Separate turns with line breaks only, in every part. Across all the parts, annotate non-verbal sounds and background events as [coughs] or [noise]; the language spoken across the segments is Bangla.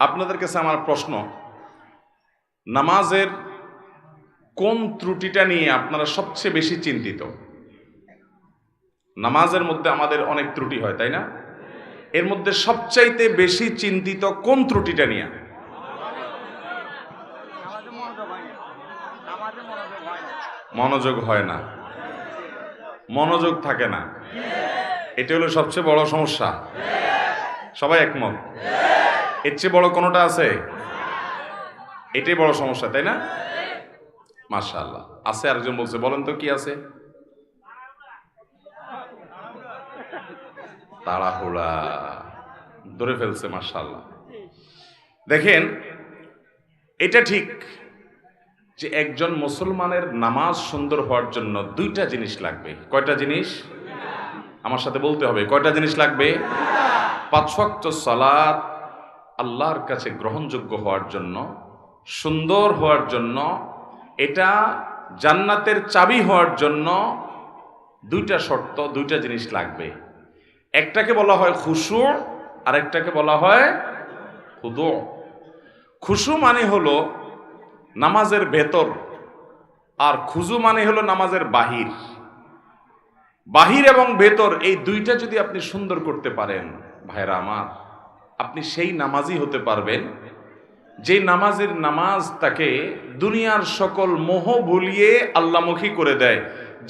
আপনাদের কাছে আমার প্রশ্ন। নামাজের কোন ত্রুটিটা নিয়ে আপনারা সবচেয়ে বেশি চিন্তিত? নামাজের মধ্যে আমাদের অনেক ত্রুটি হয়, তাই না? এর মধ্যে সবচাইতে বেশি চিন্তিত কোন ত্রুটিটা নিয়ে?
মনোযোগ হয় না। মনোযোগ
থাকে না। এটা হলো সবচেয়ে বড় সমস্যা। সবাই একমত? এর চেয়ে বড় কোনোটা আছে? এটাই বড় সমস্যা, তাই না? মাশাআল্লাহ। আছে আরেকজন বলছে, বলেন তো কি আছে? তাড়াহুড়া। ধরে ফেলছে, মাশাআল্লাহ। দেখেন, এটা ঠিক যে একজন মুসলমানের নামাজ সুন্দর হওয়ার জন্য দুইটা জিনিস লাগবে। কয়টা জিনিস? আমার সাথে বলতে হবে, কয়টা জিনিস লাগবে? পাঁচ সালাত আল্লাহর কাছে গ্রহণযোগ্য হওয়ার জন্য, সুন্দর হওয়ার জন্য, এটা জান্নাতের চাবি হওয়ার জন্য দুইটা শর্ত, দুইটা জিনিস লাগবে। একটাকে বলা হয় খুশু আর একটাকে বলা হয় খুদু। খুশু মানে হলো নামাজের ভেতর, আর খুজু মানে হলো নামাজের বাহির। বাহির এবং ভেতর, এই দুইটা যদি আপনি সুন্দর করতে পারেন, ভাইরা আমার। আপনি সেই নামাজই হতে পারবেন। যে নামাজের নামাজ তাকে দুনিয়ার সকল মোহ ভুলিয়ে আল্লামুখী করে দেয়।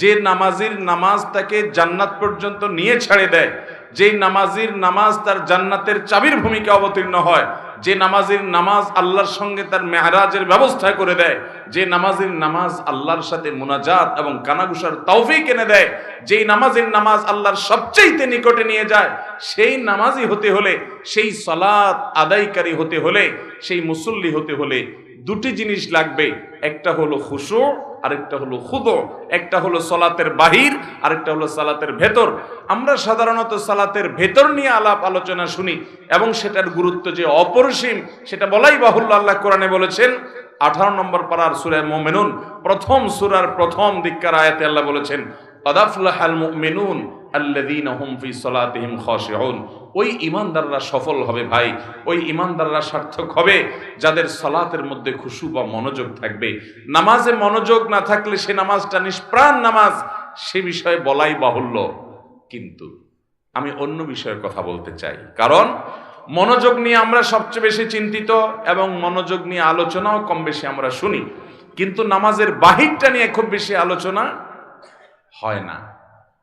যে নামাজির নামাজ তাকে জান্নাত পর্যন্ত নিয়ে ছাড়ে দেয়। যেই নামাজির নামাজ তার জান্নাতের চাবির ভূমিকা অবতীর্ণ হয়। যে নামাজের নামাজ আল্লাহর সঙ্গে তার মেহরাজের ব্যবস্থা করে দেয়, যে নামাজের নামাজ আল্লাহর সাথে মুনাজাত এবং কানাগুসার তৌফিক এনে দেয়, যেই নামাজের নামাজ আল্লাহর সবচেয়েতে নিকটে নিয়ে যায়, সেই নামাজই হতে হলে, সেই সলাৎ আদায়কারী হতে হলে, সেই মুসল্লি হতে হলে দুটি জিনিস লাগবে। একটা হলো খুশু, আরেকটা হলো খুদ। একটা হলো সলাতের বাহির, আরেকটা হলো সালাতের ভেতর। আমরা সাধারণত সালাতের ভেতর নিয়ে আলাপ আলোচনা শুনি এবং সেটার গুরুত্ব যে অপরিসীম, সেটা বলাই বাহুল্য আল্লাহ কোরআনে বলেছেন। আঠারো নম্বর পাড়ার সুরায় মোমেনুন, প্রথম সুরার প্রথম দিককার আয়াতে আল্লাহ বলেছেন আদাফুল্লাহাল মুমিনুন আল্লাযীনা হুম ফি সলাতিহিম খাশিউন। ওই ইমানদাররা সফল হবে ভাই, ওই ইমানদাররা সার্থক হবে যাদের সলাতের মধ্যে খুশু বা মনোযোগ থাকবে। নামাজে মনোযোগ না থাকলে সে নামাজটা নিষ্প্রাণ নামাজ, সে বিষয়ে বলাই বাহুল্য। কিন্তু আমি অন্য বিষয়ের কথা বলতে চাই। কারণ মনোযোগ নিয়ে আমরা সবচেয়ে বেশি চিন্তিত এবং মনোযোগ নিয়ে আলোচনাও কম বেশি আমরা শুনি। কিন্তু নামাজের বাহিরটা নিয়ে খুব বেশি আলোচনা হয় না।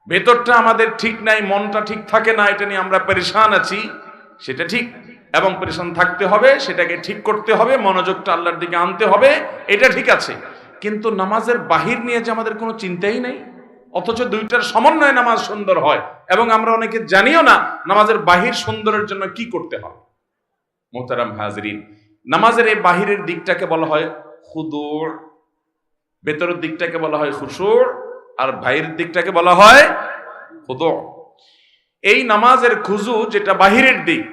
ভেতরটা আমাদের ঠিক নাই, মনটা ঠিক থাকে না, এটা নিয়ে আমরা পরেশান আছি, সেটা ঠিক। এবং পরেশান থাকতে হবে, সেটাকে ঠিক করতে হবে, মনোযোগটা আল্লাহর দিকে আনতে হবে, এটা ঠিক আছে। কিন্তু নামাজের বাহির নিয়ে যে আমাদের কোনো চিন্তাই নেই, অথচ দুইটার সমন্বয়ে নামাজ সুন্দর হয়, এবং আমরা অনেকে জানিও না নামাজের বাহির সুন্দরের জন্য কি করতে হয়। মোহতারাম হাজরিন, নামাজের এই বাহিরের দিকটাকে বলা হয় খুদুর ভেতরের দিকটাকে বলা হয় খুশুর আর ভাইয়ের দিকটাকে বলা হয় এই নামাজের খুজু যেটা বাহিরের দিক,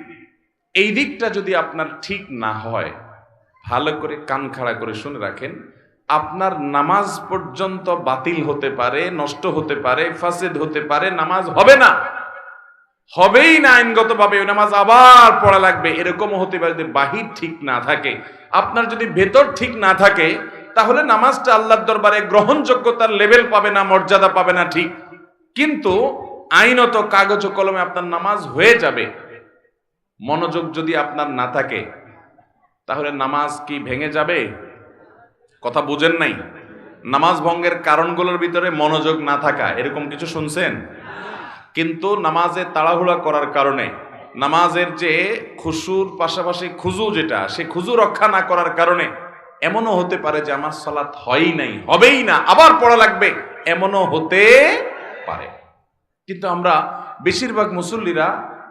এই দিকটা যদি আপনার ঠিক না হয়, ভালো করে কান খাড়া করে শুনে রাখেন, আপনার নামাজ পর্যন্ত বাতিল হতে পারে, নষ্ট হতে পারে, ফাসেদ হতে পারে, নামাজ হবে না। হবেই না আইনগতভাবে, ওই নামাজ আবার পড়া লাগবে। এরকমও হতে পারে যদি বাহির ঠিক না থাকে। আপনার যদি ভেতর ঠিক না থাকে তাহলে নামাজটা আল্লাহর দরবারে গ্রহণযোগ্যতার লেভেল পাবে না, মর্যাদা পাবে না, ঠিক। কিন্তু আইনত কাগজ ও কলমে আপনার নামাজ হয়ে যাবে। মনোযোগ যদি আপনার না থাকে, তাহলে নামাজ কি ভেঙে যাবে? কথা বুঝেন নাই? নামাজ ভঙ্গের কারণগুলোর ভিতরে মনোযোগ না থাকা, এরকম কিছু শুনছেন? কিন্তু নামাজে তাড়াহুড়া করার কারণে, নামাজের যে খুশুর পাশাপাশি খুজু যেটা, সে খুজু রক্ষা না করার কারণে এমনও হতে পারে যে আমার সালাত হয়ই নাই, হবেই না, আবার পড়া লাগবে, এমনও হতে পারে। কিন্তু আমরা বেশিরভাগ মুসল্লিরা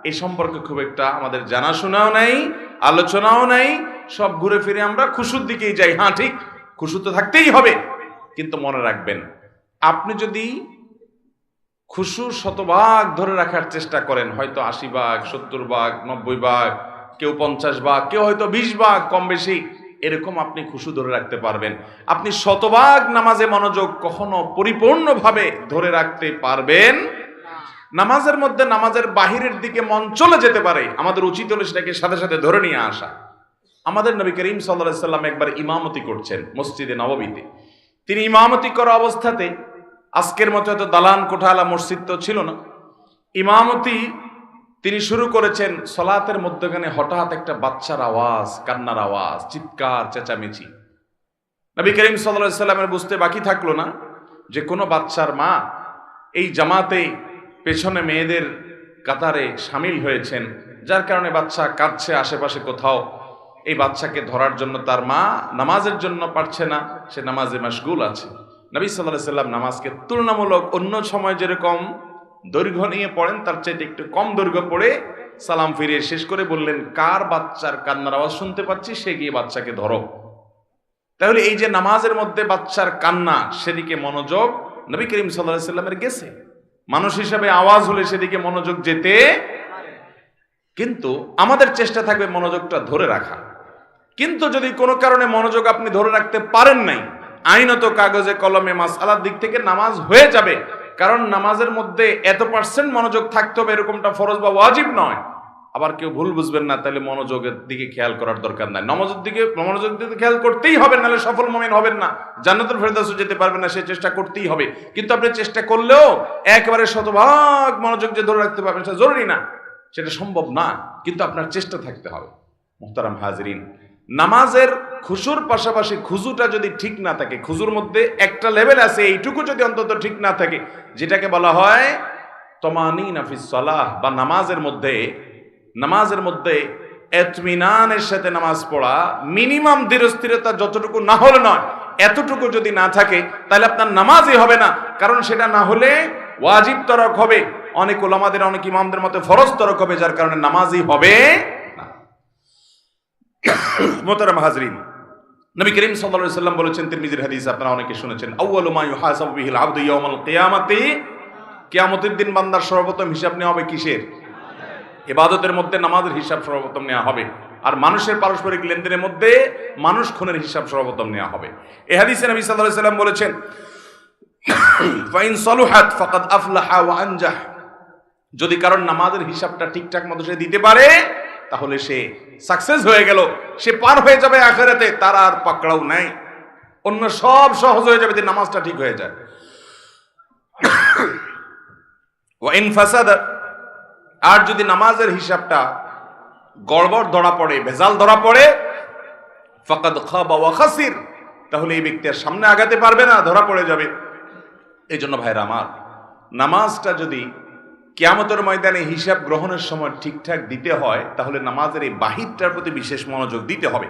এই সম্পর্কে খুব একটা আমাদের জানাশোনাও নাই, আলোচনাও নাই, সব ঘুরে ফিরে আমরা খুশুর দিকেই যাই। হ্যাঁ ঠিক, খুশু তো থাকতেই হবে, কিন্তু মনে রাখবেন, আপনি যদি খুশু শতভাগ ধরে রাখার চেষ্টা করেন, হয়তো আশি ভাগ, সত্তর ভাগ, নব্বই ভাগ, কেউ পঞ্চাশ ভাগ, কেউ হয়তো বিশ ভাগ, কম বেশি এরকম আপনি খুশু ধরে রাখতে পারবেন। আপনি শতভাগ নামাজে মনোযোগ কখনো পরিপূর্ণভাবে ধরে রাখতে পারবেন নামাজের মধ্যে নামাজের বাহিরের দিকে মন চলে যেতে পারে। আমাদের উচিত হলে সেটাকে সাথে সাথে ধরে নিয়ে আসা। আমাদের নবী করিম সাল্লাহ সাল্লাম একবার ইমামতি করছেন মসজিদে নববীতে। তিনি ইমামতি করা অবস্থাতে, আজকের মতো হয়তো দালান কোঠালা মসজিদ তো ছিল না। ইমামতি তিনি শুরু করেছেন সলাতের মধ্যখানে হঠাৎ একটা বাচ্চার আওয়াজ, কান্নার আওয়াজ, চিৎকার, চেঁচামেচি। নবী করিম সাল্লামের বুঝতে বাকি থাকল না যে কোনো বাচ্চার মা এই জামাতে পেছনে মেয়েদের কাতারে সামিল হয়েছেন, যার কারণে বাচ্চা কাঁদছে আশেপাশে কোথাও। এই বাচ্চাকে ধরার জন্য তার মা নামাজের জন্য পারছে না, সে নামাজে মাসগুল আছে। নবী সাল্লাহ সাল্লাম নামাজকে তুলনামূলক অন্য সময় যেরকম দৈর্ঘ্য নিয়ে পড়েন, তার চাইতে একটু কম দৈর্ঘ্য পড়ে সালাম ফিরিয়ে শেষ করে বললেন, কার বাচ্চার কান্নার আওয়াজ শুনতে পাচ্ছি? সে গিয়ে বাচ্চাকে ধরো। তাহলে এই যে নামাজের মধ্যে বাচ্চার কান্না, সেদিকে মনোযোগ নবী করিম সাল্লামের গেছে। মানুষ হিসাবে আওয়াজ হলে সেদিকে মনোযোগ যেতে কিন্তু আমাদের চেষ্টা থাকবে মনোযোগটা ধরে রাখা। কিন্তু যদি কোনো কারণে মনোযোগ আপনি ধরে রাখতে পারেন নাই, আইনত কাগজে, কলমে মাস আলার দিক থেকে নামাজ হয়ে যাবে। কারণ নামাজের মধ্যে এত পার্সেন্ট মনোযোগ থাকতে হবে এরকমটা ফরজ বা ওয়াজিব নয়। আবার কেউ ভুল বুঝবেন না, তাহলে মনোযোগের দিকে খেয়াল করার দরকার নাই। নমজের দিকে মনোযোগ দিকে খেয়াল করতেই হবে, নাহলে সফল মমিন হবেন না। জান্নাতুল ফেরদাসও যেতে পারবেন না, সে চেষ্টা করতেই হবে। কিন্তু আপনি চেষ্টা করলেও একেবারে শতভাগ মনোযোগ যে ধরে রাখতে পারবেন, সেটা জরুরি না। সেটা সম্ভব না, কিন্তু আপনার চেষ্টা থাকতে হবে। মোহতারাম হাজরিন, নামাজের খুশুর পাশাপাশি খুজুটা যদি ঠিক না থাকে, খুজুর মধ্যে একটা লেভেল আছে, এইটুকু যদি অন্তত ঠিক না থাকে, যেটাকে বলা হয় তমানি নাফিস সালাহ, বা নামাজের মধ্যে নামাজের মধ্যে এতমিনানের সাথে নামাজ পড়া মিনিমাম ধীরস্থিরতা যতটুকু না হলে নয়, এতটুকু যদি না থাকে, তাহলে আপনার নামাজই হবে না। কারণ সেটা না হলে ওয়াজিব তরক হবে, অনেক ওলামাদের, অনেক ইমামদের মতে ফরজ তরক হবে, যার কারণে নামাজই হবে না। [coughs] মোতারাম হাজরিন নবী করিম আলাইহি সাল্লাম বলেছেন, তিরমিজির হাদিস আপনারা অনেকে শুনেছেন, আউয়ালু মা ইউহাসাবু বিহিল আবদু ইয়াউমাল কিয়ামাতি? কিয়ামতের দিন বান্দার সর্বপ্রথম হিসাব নেওয়া হবে কিসের? এবাদতের মধ্যে নামাজের হিসাব সর্বপ্রথম নেওয়া হবে, আর মানুষের পারস্পরিক লেনদেনের মধ্যে মানুষ খুনের হিসাব সর্বপ্রথম নেওয়া হবে। এ হাদিসে নবী আলাইহি সাল্লাম বলেছেন, ফাইন সলুহাত ফাকাদ আফলাহা ওয়া আনজাহ। যদি কারণ নামাজের হিসাবটা ঠিকঠাক মতো সে দিতে পারে তাহলে সে সাকসেস হয়ে গেল। সে পার হয়ে যাবে আখেরাতে, তার আর পাকড়াও নাই। অন্য সব সহজ হয়ে যাবে যে নামাজটা ঠিক হয়ে যায়। আর যদি নামাজের হিসাবটা গড়বড় ধরা পড়ে, ভেজাল ধরা পড়ে, ফাকাদ ওয়া খাসির, তাহলে এই ব্যক্তি আর সামনে আগাতে পারবে না, ধরা পড়ে যাবে। এই জন্য ভাইরা আমার, নামাজটা যদি কিয়ামতের ময়দানে হিসাব গ্রহণের সময় ঠিকঠাক দিতে হয়, তাহলে নামাজের এই বাহিরটার প্রতি বিশেষ মনোযোগ দিতে হবে।